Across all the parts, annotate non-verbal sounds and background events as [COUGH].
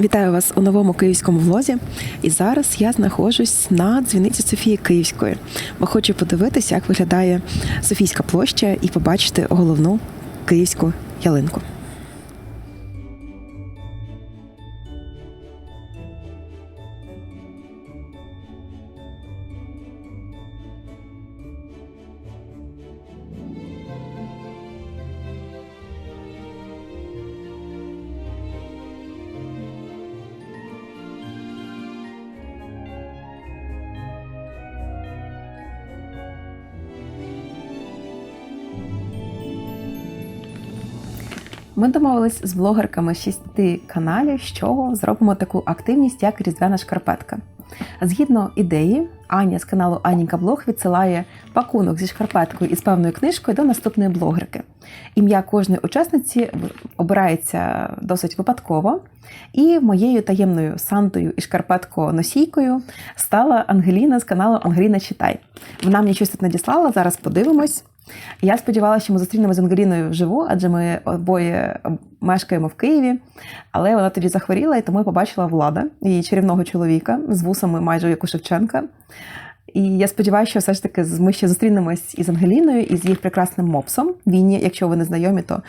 Вітаю вас у новому київському влозі. І зараз я знаходжусь на дзвіниці Софії Київської, бо хочу подивитися, як виглядає Софійська площа і побачити головну київську ялинку. Домовились з блогерками шести каналів, що зробимо таку активність, як різдвяна шкарпетка. Згідно ідеї, Аня з каналу Аніка Блог відсилає пакунок зі шкарпеткою і з певною книжкою до наступної блогерки. Ім'я кожної учасниці обирається досить випадково, і моєю таємною сантою і шкарпетко-носійкою стала Ангеліна з каналу Ангеліна Читай. Вона мені щось тут надіслала, зараз подивимось. Я сподівалася, що ми зустрінемося з Ангеліною вживу, адже ми обоє мешкаємо в Києві. Але вона тоді захворіла, і тому я побачила влада, її чарівного чоловіка з вусами майже як у Шевченка. І я сподіваюся, що все ж таки ми ще зустрінемось із Ангеліною і з їх прекрасним мопсом. Вінні, якщо ви не знайомі, то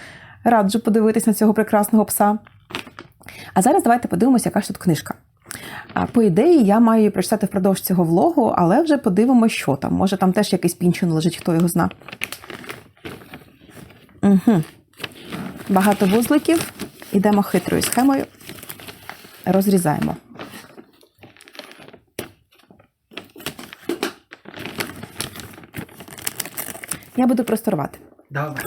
раджу подивитись на цього прекрасного пса. А зараз давайте подивимося, яка ж тут книжка. По ідеї, я маю її прочитати впродовж цього влогу, але вже подивимося, що там. Може, там теж якийсь пінчун лежить, хто його зна. Угу. Багато вузликів. Ідемо хитрою схемою. Розрізаємо. Я буду просто рвати. Давай.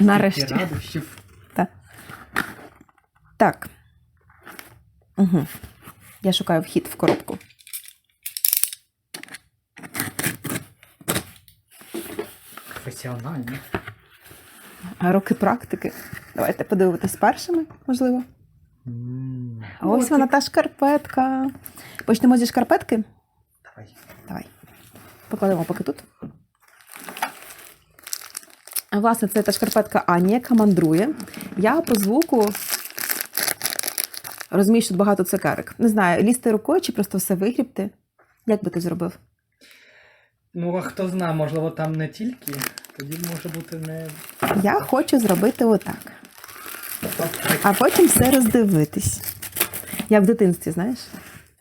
Нарешті. Так. Так. Угу. Я шукаю вхід в коробку. Професіонально. Роки практики. Давайте подивитись першими, можливо. А ось вона та шкарпетка. Почнемо зі шкарпетки. Давай. Давай. Покладемо поки тут. Власне, це та шкарпетка Ані, яка мандрує. Я по звуку розумію, що тут багато цукерок. Не знаю, лізти рукою чи просто все вигрібти. Як би ти зробив? Ну, а хто знає, можливо, там не тільки. Тоді може бути не. Я хочу зробити отак. А потім все роздивитись. Як в дитинстві, знаєш?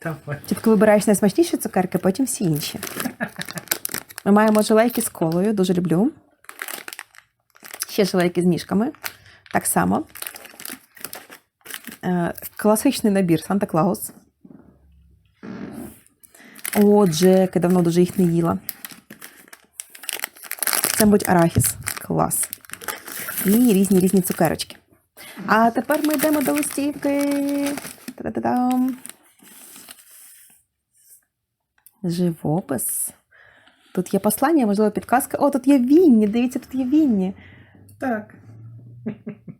Давай. Вибираєш найсмачніші цукерки, потім всі інші. Ми маємо желейки з колою, дуже люблю. Ще желейки з ніжками. Так само. Е, класичний набір Санта Клаус. О, Джеки, давно дуже їх не їла. Мабуть, арахіс. Клас. І різні різні цукерочки. А тепер ми йдемо до листівки. Та-да-да-дам. Живопис. Тут є послання, можливо, підказка. О, тут є Вінні. Дивіться, тут є Вінні. Так.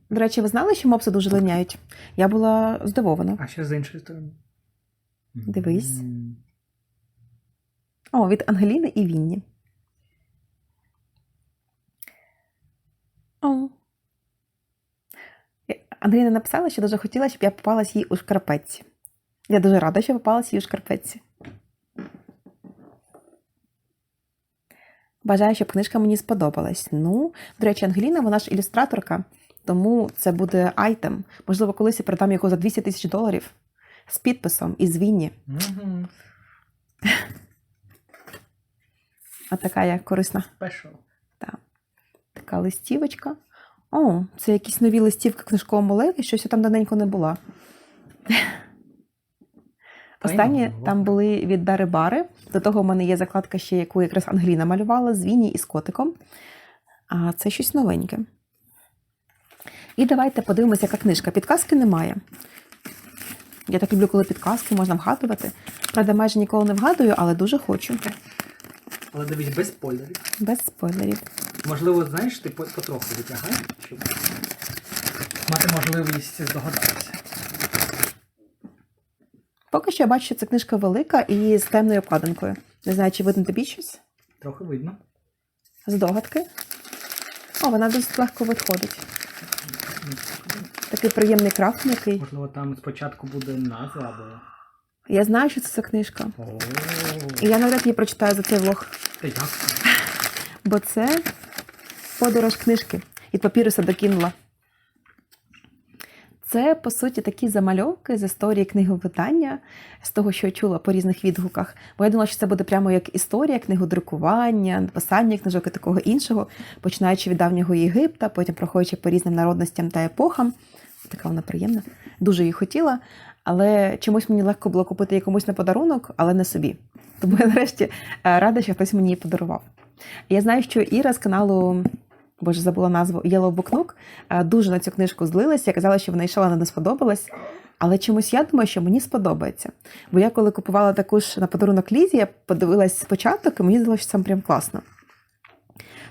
До речі, ви знали, що мопси дуже линяють? Я була здивована. А ще з іншої сторони. Дивись. О, від Ангеліни і Вінні. О. Е, написала, що дуже хотіла, щоб я попалась їй у шкарпетці. Я дуже рада, що попалась їй у шкарпетці. Бажаю, щоб книжка мені сподобалась. Ну, до речі, Ангеліна, вона ж ілюстраторка, тому це буде айтем. Можливо, колись я продам його за 200 тисяч доларів з підписом і з Вінні. Мгм. [LAUGHS] От така я корисна. Special. Така листівочка. О, це якісь нові листівки в книжковому леві, щось я там давненько не була. Останні там були від Дари Бари. До того в мене є закладка ще, яку якраз Ангеліна малювала з Вінні і з котиком. А це щось новеньке. І давайте подивимося, яка книжка. Підказки немає. Я так люблю, коли підказки можна вгадувати. Правда, майже ніколи не вгадую, але дуже хочу. Але дивись, без спойлерів. Без спойлерів. Можливо, знаєш, ти потроху витягай, щоб мати можливість здогадатися. Поки що я бачу, що ця книжка велика і з темною обкладинкою. Не знаю, чи видно тобі щось? Трохи видно. Здогадки. О, вона досить легко виходить. Такий приємний крафт м'який. Можливо, там спочатку буде назва або. Я знаю, що це за книжка. І я навряд її прочитаю за цей влог. Та як? Бо це подорож книжки від папіруса до Кіндла. Це, по суті, такі замальовки з історії книговидання, з того, що я чула по різних відгуках. Бо я думала, що це буде прямо як історія, книгодрукування, написання книжок і такого іншого, починаючи від давнього Єгипта, потім проходячи по різним народностям та епохам. Така вона приємна. Дуже її хотіла, але чомусь мені легко було купити її комусь на подарунок, але не собі. Тому я нарешті е, рада, що хтось мені її подарував. Я знаю, що Іра з каналу. Боже, забула назву Yellow Book Nook, е, дуже на цю книжку злилася. Я Казала, що вона йшла, не сподобалась. Але чомусь я думаю, що мені сподобається. Бо я коли купувала таку ж на подарунок Лізі, я подивилась спочатку, і мені здалося, що це прям класно.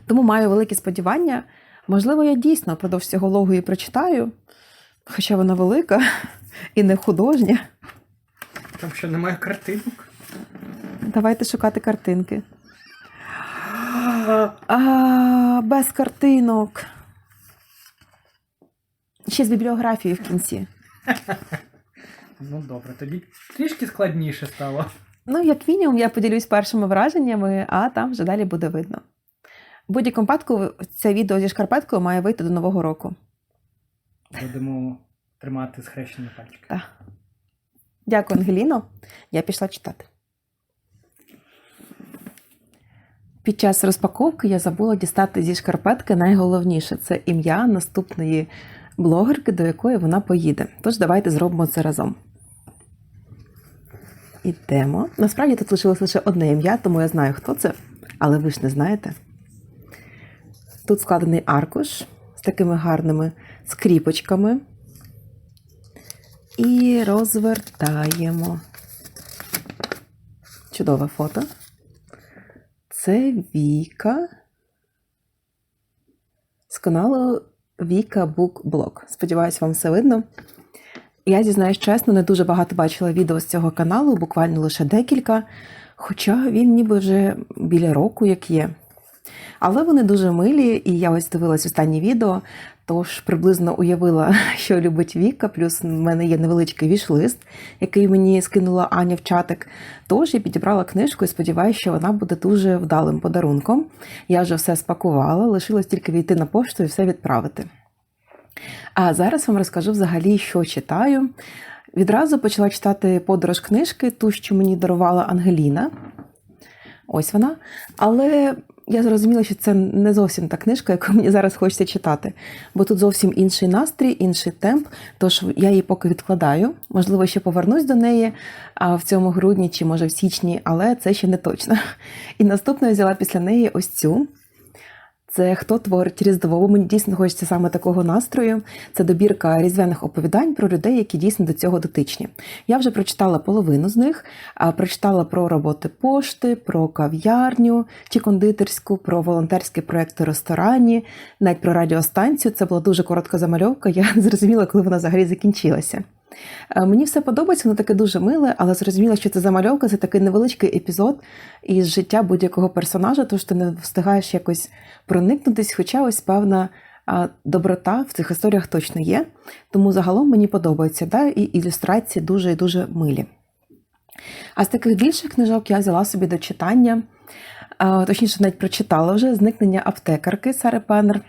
Тому маю великі сподівання. Можливо, я дійсно впродовж цього логу її прочитаю, хоча вона велика [LAUGHS] і не художня. Там що немає картинок. Давайте шукати картинки. А, без картинок. Ще з бібліографією в кінці. [LAUGHS] Ну добре, тоді трішки складніше стало. Ну, як мінімум, я поділюсь першими враженнями, а там вже далі буде видно. В будь-якому випадку це відео зі шкарпеткою має вийти до Нового року. Будемо тримати схрещені пальчики. Так. Дякую, Ангеліно. Я пішла читати. Під час розпаковки я забула дістати зі шкарпетки найголовніше це ім'я наступної блогерки, до якої вона поїде. Тож давайте зробимо це разом. Ідемо. Насправді тут лишилось лише одне ім'я, тому я знаю, хто це, але ви ж не знаєте. Тут складений аркуш з такими гарними скріпочками. І розвертаємо. Чудове фото. Це Віка з каналу Віка Бук Блог. Сподіваюсь, вам все видно. Я зізнаюсь чесно, не дуже багато бачила відео з цього каналу, буквально лише декілька. Хоча він ніби вже біля року як є. Але вони дуже милі, і я ось дивилась останнє відео, тож приблизно уявила, [LAUGHS] що любить Віка. Плюс в мене є невеличкий віш-лист, який мені скинула Аня в чатик. Тож я підібрала книжку і сподіваюся, що вона буде дуже вдалим подарунком. Я вже все спакувала, лишилось тільки війти на пошту і все відправити. А зараз вам розкажу взагалі, що читаю. Відразу почала читати подорож книжки, ту, що мені дарувала Ангеліна. Ось вона. Але я зрозуміла, що це не зовсім та книжка, яку мені зараз хочеться читати, бо тут зовсім інший настрій, інший темп. Тож я її поки відкладаю. Можливо, ще повернусь до неї а, в цьому грудні чи може в січні, але це ще не точно. І наступною взяла після неї ось цю. Це хто творить Різдво, бо мені дійсно хочеться саме такого настрою. Це добірка різдвяних оповідань про людей, які дійсно до цього дотичні. Я вже прочитала половину з них, а прочитала про роботи пошти, про кав'ярню чи кондитерську, про волонтерські проекти ресторані, навіть про радіостанцію. Це була дуже коротка замальовка. Я [LAUGHS] зрозуміла, коли вона взагалі закінчилася. Е, Мені все подобається, воно таке дуже миле, але зрозуміла, що це замальовка, це такий невеличкий епізод із життя будь-якого персонажа, тож ти не встигаєш якось проникнутись, хоча ось певна доброта в цих історіях точно є. Тому загалом мені подобається, да, і ілюстрації дуже і дуже милі. А з таких більших книжок я взяла собі до читання, точніше, навіть прочитала вже зникнення аптекарки Сари Пеннер.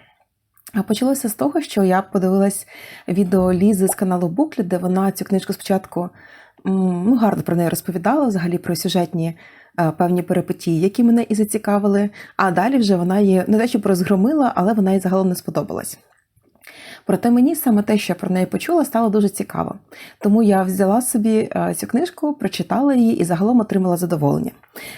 А почалося з того, що я подивилась відео Лізи з каналу Буклі, де вона цю книжку спочатку ну, гарно про неї розповідала, взагалі про сюжетні е, певні перипетії, які мене і зацікавили. А далі вже вона її не те, щоб розгромила, але вона їй загалом не сподобалась. Проте мені саме те, що я про неї почула, стало дуже цікаво. Тому я взяла собі е, цю книжку, прочитала її і загалом отримала задоволення.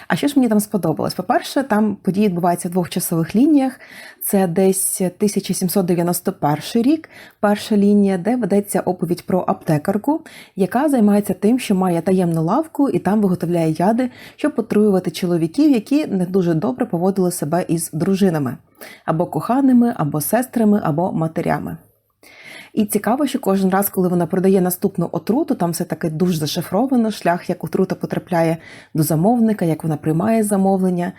А що ж мені там сподобалось? По-перше, там події відбуваються в двох часових лініях. Це десь 1791 рік, перша лінія, де ведеться оповідь про аптекарку, яка займається тим, що має таємну лавку і там виготовляє яди, щоб отруювати чоловіків, які не дуже добре поводили себе із дружинами або коханими, або сестрами, або матерями. І цікаво, що кожен раз, коли вона продає наступну отруту, там все таки дуже зашифровано, шлях, як отрута потрапляє до замовника, як вона приймає замовлення.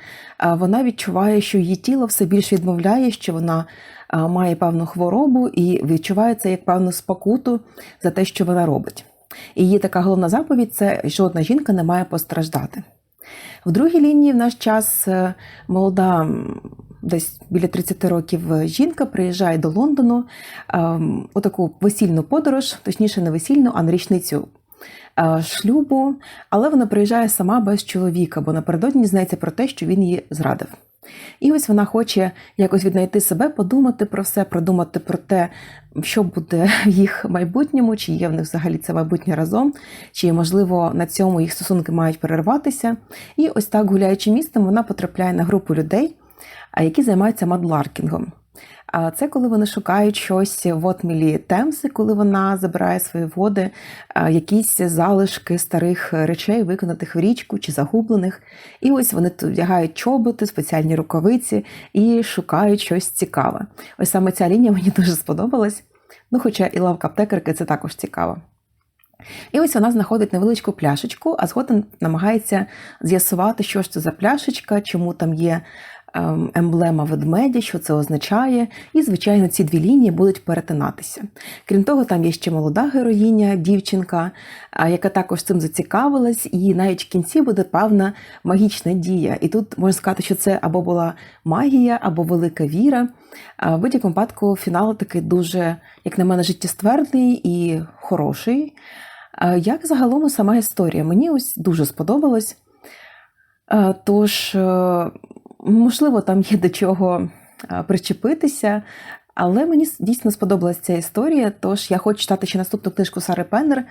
Вона відчуває, що її тіло все більше відмовляє, що вона має певну хворобу і відчуває це як певну спокуту за те, що вона робить. І її така головна заповідь це жодна жінка не має постраждати. В другій лінії в наш час е, молода, десь біля 30 років е, жінка приїжджає до Лондону ем, у таку весільну подорож, точніше, не весільну, а на річницю е, шлюбу, але вона приїжджає сама без чоловіка, бо напередодні дізнається про те, що він її зрадив. І ось вона хоче якось віднайти себе, подумати про все, продумати про те, що буде в їх майбутньому, чи є в них взагалі це майбутнє разом, чи можливо на цьому їх стосунки мають перерватися. І ось так, гуляючи містом, вона потрапляє на групу людей, які займаються мадларкінгом. Це коли вони шукають щось в отмілі Темзи, коли вона забирає свої води, якісь залишки старих речей, виконатих в річку чи загублених. І ось вони тут вдягають чоботи, спеціальні рукавиці і шукають щось цікаве. Ось саме ця лінія мені [LAUGHS] дуже сподобалась. Ну, хоча і лавка аптекарки це також цікаво. І ось вона знаходить невеличку пляшечку, а згодом намагається з'ясувати, що ж це за пляшечка, чому там є емблема ведмедя, що це означає. І, звичайно, ці дві лінії будуть перетинатися. Крім того, там є ще молода героїня, дівчинка, яка також цим зацікавилась, і навіть в кінці буде певна магічна дія. І тут можна сказати, що це або була магія, або велика віра. А В будь-якому випадку фінал такий дуже, як на мене, життєствердний і хороший. Як загалом сама історія? Мені ось дуже сподобалось. Тож, е, можливо, там є до чого причепитися, але мені дійсно сподобалася ця історія. Тож я хочу читати ще наступну книжку Сари Пеннер.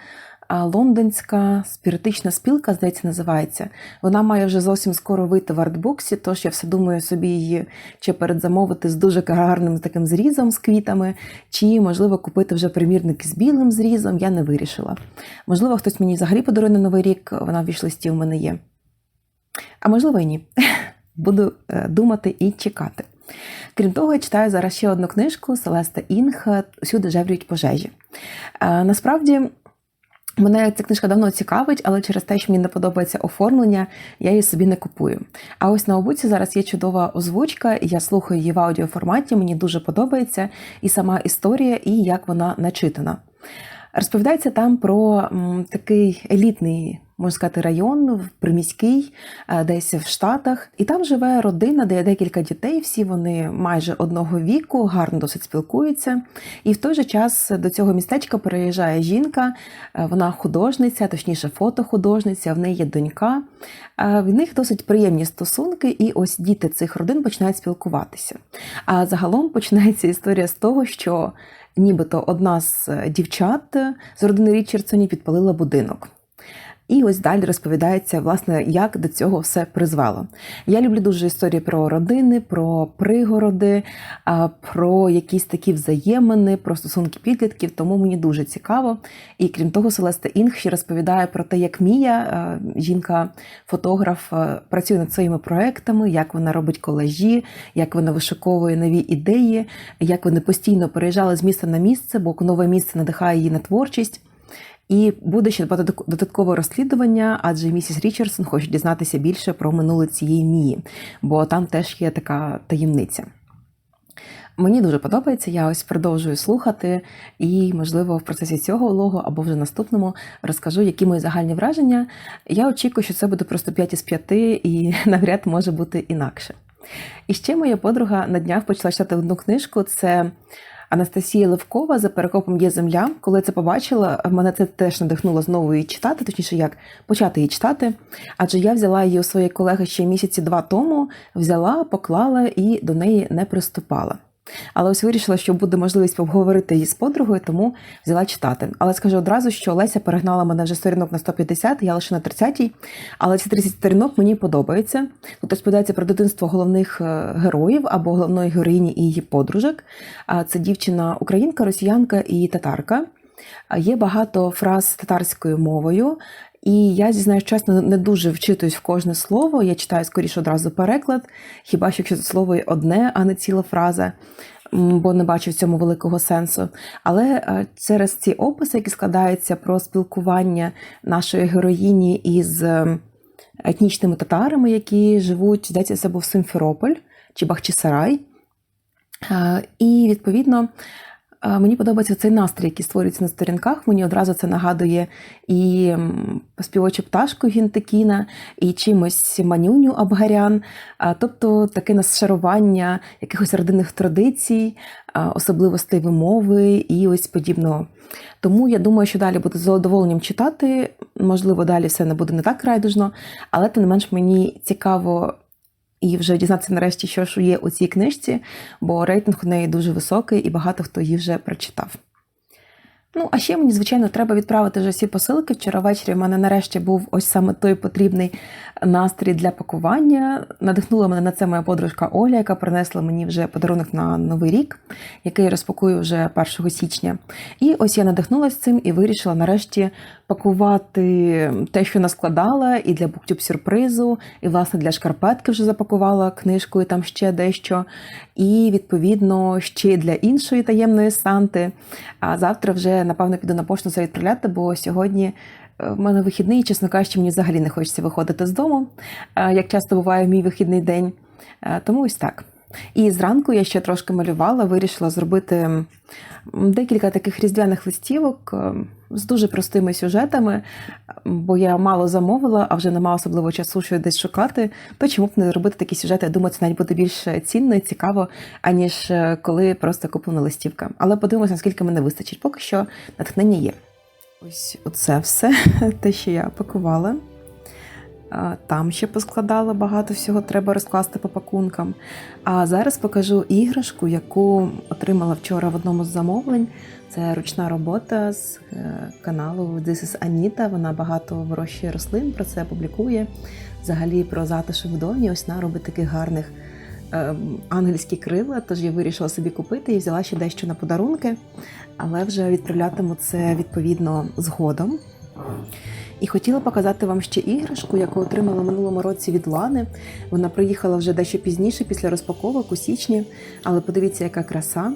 Лондонська спіритична спілка, здається, називається. Вона має вже зовсім скоро вийти в артбуксі, тож я все думаю собі її чи передзамовити з дуже гарним таким зрізом з квітами, чи, можливо, купити вже примірник з білим зрізом, я не вирішила. Можливо, хтось мені взагалі подарує на Новий рік, вона в вішлисті у мене є. А можливо, і ні. [LAUGHS] Буду е, думати і чекати. Крім того, я читаю зараз ще одну книжку Селеста Інг Усюди жеврюють пожежі. Е, Насправді. Мене ця книжка давно цікавить, але через те, що мені не подобається оформлення, я її собі не купую. А ось на обуці зараз є чудова озвучка, я слухаю її в аудіоформаті, мені дуже подобається і сама історія, і як вона начитана. Розповідається там про такий елітний, можна сказати, район приміський, е, десь в Штатах. І там живе родина, де є декілька дітей. Всі вони майже одного віку, гарно досить спілкуються. І в той же час до цього містечка переїжджає жінка. е, Вона художниця, точніше, фотохудожниця. В неї є донька. Е, В них досить приємні стосунки, і ось діти цих родин починають спілкуватися. А загалом починається історія з того, що нібито одна з дівчат з родини Річардсонів підпалила будинок. І ось далі розповідається, власне, як до цього все призвело. Я люблю дуже історії про родини, про пригороди, про якісь такі взаємини, про стосунки підлітків, тому мені дуже цікаво. І крім того, Селеста Інг ще розповідає про те, як Мія, е, жінка-фотограф, е, працює над своїми проектами, як вона робить колажі, як вона вишиковує нові ідеї, як вони постійно переїжджали з місця на місце, бо нове місце надихає її на творчість. І буде ще додаткове розслідування, адже місіс Річардсон хоче дізнатися більше про минуле цієї мії, бо там теж є така таємниця. Мені дуже подобається, я ось продовжую слухати, і, можливо, в процесі цього влогу або вже наступному розкажу, які мої загальні враження. Я очікую, що це буде просто 5 із 5, і [LAUGHS] навряд може бути інакше. І ще моя подруга на днях почала читати одну книжку. Це Анастасія Левкова за перекопом є земля. Коли це побачила, мене це теж надихнуло знову її читати, точніше, як почати її читати. Адже я взяла її у своєї колеги ще місяці два тому, взяла, поклала і до неї не приступала. Але ось вирішила, що буде можливість обговорити її з подругою, тому взяла читати. Але скажу одразу, що Леся перегнала мене вже сторінок на 150, я лише на 30-й, але ці 30 сторінок мені подобаються. Тут розповідається про дитинство головних е, героїв або головної героїні і її подружок. Це дівчина українка, росіянка і татарка. Є багато фраз татарською мовою. І я зізнаюсь чесно, не дуже вчитуюсь в кожне слово. Я читаю скоріше одразу переклад, хіба що якщо це слово одне, а не ціла фраза. бо не бачу в цьому великого сенсу. Але е, через ці описи, які складаються про спілкування нашої героїні із е, етнічними татарами, які живуть, здається, це був Симферополь чи Бахчисарай. Е, І відповідно. Мені подобається цей настрій, який створюється на сторінках. Мені одразу це нагадує і співочу пташку Гінтекіна, і чимось манюню Абгарян, тобто таке нашарування якихось родинних традицій, особливостей вимови і ось подібного. Тому я думаю, що далі буду з задоволенням читати. Можливо, далі все не буде не так райдужно, але тим не менш мені цікаво і вже дізнатися нарешті, що ж є у цій книжці, бо рейтинг у неї дуже високий і багато хто її вже прочитав. Ну, а ще мені, звичайно, треба відправити вже всі посилки. Вчора ввечері в мене нарешті був ось саме той потрібний настрій для пакування. Надихнула мене на це моя подружка Оля, яка принесла мені вже подарунок на Новий рік, який я розпакую вже 1 січня. І ось я надихнулася цим і вирішила нарешті пакувати те, що наскладала, і для буктюб сюрпризу, і власне для шкарпетки вже запакувала книжку, і там ще дещо. І відповідно ще для іншої таємної санти. А завтра вже напевно піду на пошту це відправляти, бо сьогодні. е, В мене вихідний, чесно кажучи, мені взагалі не хочеться виходити з дому, е, як часто буває в мій вихідний день. Е, Тому ось так. І зранку я ще трошки малювала, вирішила зробити декілька таких різдвяних листівок е, з дуже простими сюжетами, бо я мало замовила, а вже нема особливо часу, що десь шукати. То чому б не зробити такі сюжети? Я думаю, це навіть буде більш цінно і цікаво, аніж е, коли просто куплена листівка. Але подивимося, наскільки мене вистачить. Поки що натхнення є. Ось оце все, [LAUGHS] те, що я пакувала. Там ще поскладала багато всього, треба розкласти по пакункам. А зараз покажу іграшку, яку отримала вчора в одному з замовлень. Це ручна робота з е, каналу This is Anita. Вона багато вирощує рослин, про це публікує. Взагалі про затишок в домі. Ось вона робить таких гарних е, ангельські крила. Тож я вирішила собі купити і взяла ще дещо на подарунки, але вже відправлятиму це відповідно згодом. І хотіла показати вам ще іграшку, яку отримала минулому році від Лани. Вона приїхала вже дещо пізніше, після розпаковок у січні. Але подивіться, яка краса.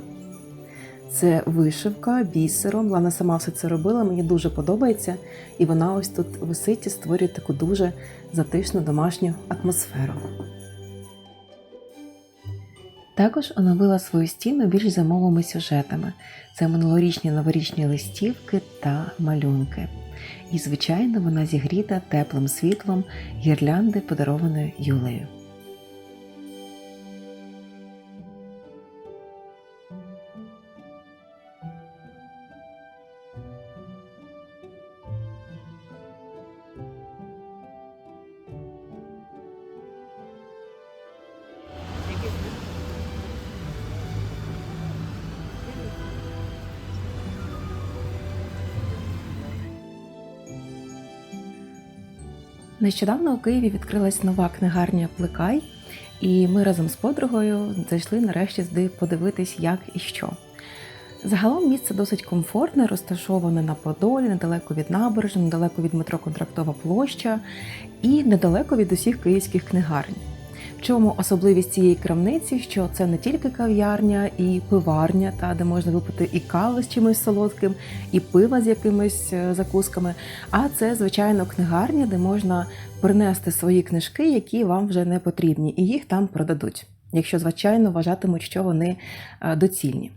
Це вишивка бісером. Лана сама все це робила, мені дуже подобається. І вона ось тут висить і створює таку дуже затишну домашню атмосферу. Також оновила свою стіну більш зимовими сюжетами. Це минулорічні новорічні листівки та малюнки. І, звичайно, вона зігріта теплим світлом гірлянди, подарованої Юлею. Нещодавно у Києві відкрилась нова книгарня Плекай, і ми разом з подругою зайшли нарешті сюди подивитись, як і що. Загалом місце досить комфортне, розташоване на Подолі, недалеко від набережної, недалеко від метро Контрактова площа і недалеко від усіх київських книгарень. Чому особливість цієї крамниці, що це не тільки кав'ярня і пиварня, та де можна випити і кави з чимось солодким, і пива з якимись е, закусками, а це звичайно книгарня, де можна принести свої книжки, які вам вже не потрібні, і їх там продадуть, якщо звичайно вважатимуть, що вони е, доцільні.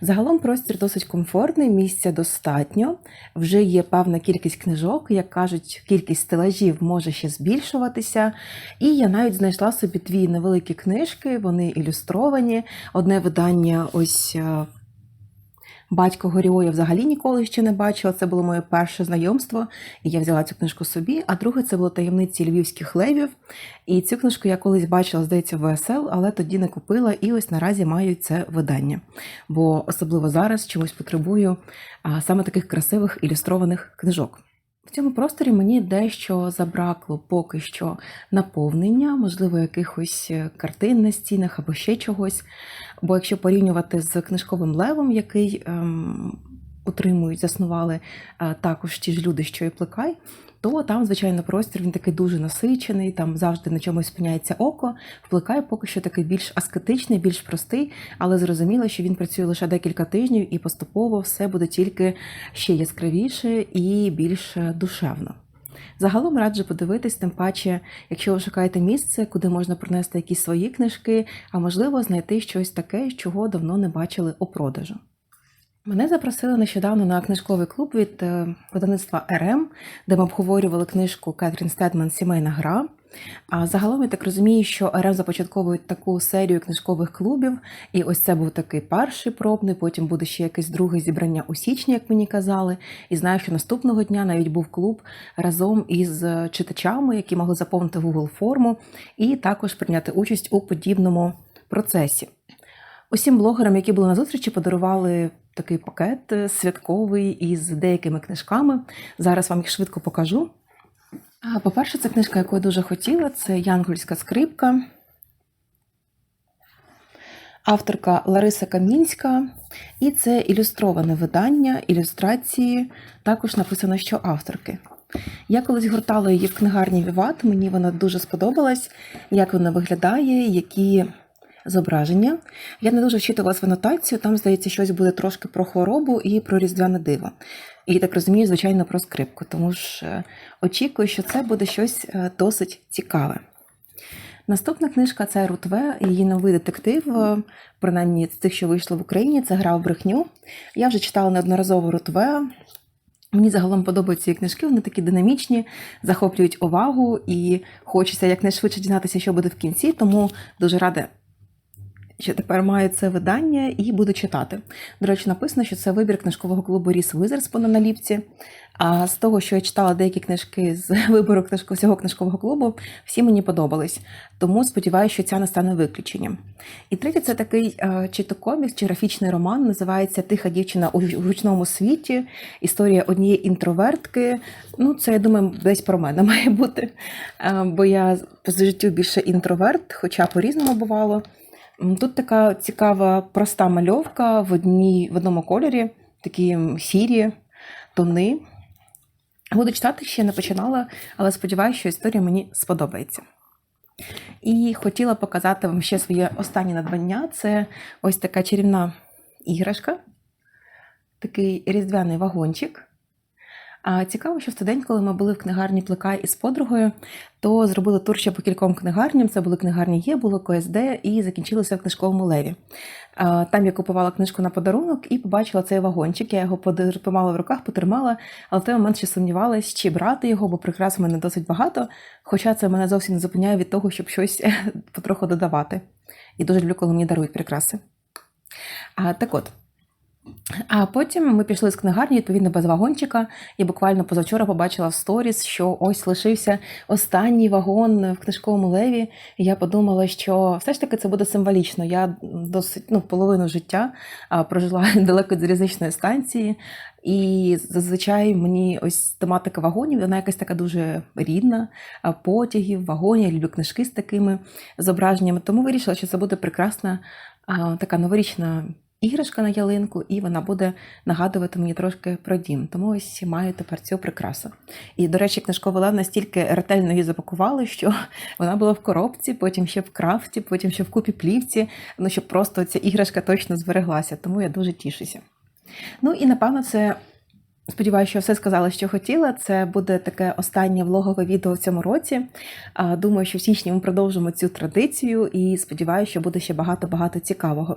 Загалом простір досить комфортний, місця достатньо. Вже є певна кількість книжок, як кажуть, кількість стелажів може ще збільшуватися. І я навіть знайшла собі дві невеликі книжки, вони ілюстровані. Одне видання ось. Батько Горіо я взагалі ніколи ще не бачила. Це було моє перше знайомство, і я взяла цю книжку собі. А друге це було таємниці львівських левів. І цю книжку я колись бачила, здається, в ВСЛ, але тоді не купила. І ось наразі маю це видання. Бо особливо зараз чомусь потребую саме таких красивих ілюстрованих книжок. В цьому просторі мені дещо забракло поки що наповнення, можливо, якихось е, картин на стінах або ще чогось. Бо якщо порівнювати з книжковим левом, який ем, утримують, заснували також ті ж люди, що і плекай, то там, звичайно, простір він такий дуже насичений, там завжди на чомусь спиняється око. Вплекай поки що такий більш аскетичний, більш простий, але зрозуміло, що він працює лише декілька тижнів, і поступово все буде тільки ще яскравіше і більш е, душевно. Загалом раджу подивитись, тим паче, якщо ви шукаєте місце, куди можна принести якісь свої книжки, а можливо знайти щось таке, чого давно не бачили у продажу. Мене запросили нещодавно на книжковий клуб від е, видавництва РМ, де ми обговорювали книжку Кетрін Стедман Сімейна гра. А загалом я так розумію, що РМ започатковують таку серію книжкових клубів, і ось це був такий перший пробний, потім буде ще якесь друге зібрання у січні, як мені казали. І знаю, що наступного дня навіть був клуб разом із е, читачами, які могли заповнити Google форму, і також прийняти участь у подібному процесі. Усім блогерам, які були на зустрічі, подарували такий пакет е, святковий із деякими книжками. Зараз вам їх швидко покажу. По-перше, це книжка, яку я дуже хотіла, це Янгольська скрипка. Авторка Лариса Камінська. І це ілюстроване видання, ілюстрації. Також написано, що авторки. Я колись гортала її в книгарні Віват, мені вона дуже сподобалась, як вона виглядає, які зображення. Я не дуже вчитувалась в анотацію, там, здається, щось буде трошки про хворобу і про різдвяне диво. І так розумію, звичайно, про скрипку, тому ж е, очікую, що це буде щось е, досить цікаве. Наступна книжка це Рутве, її новий детектив, е, принаймні з тих, що вийшло в Україні, це гра в брехню. Я вже читала неодноразово Рутве. Мені загалом подобаються ці книжки, вони такі динамічні, захоплюють увагу і хочеться якнайшвидше дізнатися, що буде в кінці, тому дуже рада, що тепер маю це видання і буду читати. До речі, написано, що це вибір книжкового клубу Ріс Визерспу на наліпці. А з того, що я читала деякі книжки з [LAUGHS] вибору книжко, всього книжкового клубу, всі мені подобались. Тому сподіваюся, що ця не стане виключенням. І третє, це такий е, чи то комікс, чи графічний роман, називається Тиха дівчина у гучному світі. Історія однієї інтровертки. Ну, це я думаю, десь про мене [LAUGHS] має бути. Е, бо я по життю більше інтроверт, хоча по-різному бувало. Тут така цікава, проста мальовка в, одній, в одному кольорі, такі сірі тони. Буду читати, ще не починала, але сподіваюся, що історія мені сподобається. І хотіла показати вам ще своє останнє надбання. Це ось така чарівна іграшка, такий різдвяний вагончик. Цікаво, що в той день, коли ми були в книгарні Плекай із подругою, то зробили тур ще по кільком книгарням. Це були книгарні Є, було КСД і закінчилося в книжковому леві. Там я купувала книжку на подарунок і побачила цей вагончик. Я його помала в руках, потримала, але в той момент ще сумнівалась, чи брати його, бо прикрас у мене досить багато. Хоча це мене зовсім не зупиняє від того, щоб щось [LAUGHS] потроху додавати. І дуже люблю, коли мені дарують прикраси. А, так от. А потім ми пішли з книгарні, відповідно, без вагончика. Я буквально позавчора побачила в сторіс, що ось лишився останній вагон в книжковому леві. І я подумала, що все ж таки це буде символічно. Я досить ну, половину життя прожила [LAUGHS] далеко від залізничної станції, і зазвичай мені ось тематика вагонів, вона якась така дуже рідна. Потягів, вагонів, я люблю книжки з такими зображеннями. Тому вирішила, що це буде прекрасна така новорічна іграшка на ялинку, і вона буде нагадувати мені трошки про дім. Тому ось маю тепер цю прикрасу. І, до речі, книжкова лав настільки ретельно її запакували, що [LAUGHS] вона була в коробці, потім ще в крафті, потім ще в купі плівці. Ну, щоб просто ця іграшка точно збереглася. Тому я дуже тішуся. Ну і напевно, це. Сподіваюся, що все сказала, що хотіла. Це буде таке останнє влогове відео в цьому році. Думаю, що в січні ми продовжимо цю традицію і сподіваюся, що буде ще багато-багато цікавого.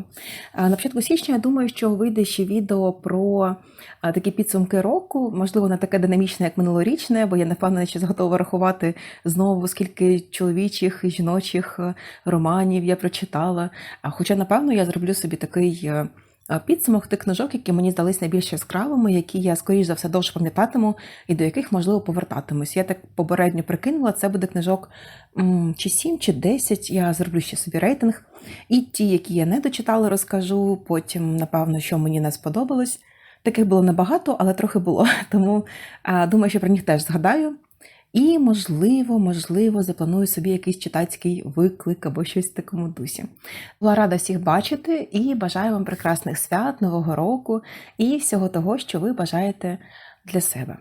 На початку січня я думаю, що вийде ще відео про такі підсумки року, можливо, не таке динамічне, як минулорічне, бо я не впевнена, що готова рахувати знову, скільки чоловічих і жіночих е, романів я прочитала. Хоча, напевно, я зроблю собі такий. Підсумок тих книжок, які мені здались найбільш яскравими, які я, скоріш за все, довше пам'ятатиму і до яких, можливо, повертатимусь. Я так попередньо прикинула, це буде книжок чи 7, чи 10, я зроблю ще собі рейтинг. І ті, які я не дочитала, розкажу. Потім, напевно, що мені не сподобалось. Таких було небагато, але трохи було. [LAUGHS] Тому думаю, що про них теж згадаю. І, можливо, можливо, запланую собі якийсь читацький виклик або щось в такому дусі. Була рада всіх бачити і бажаю вам прекрасних свят, Нового року і всього того, що ви бажаєте для себе.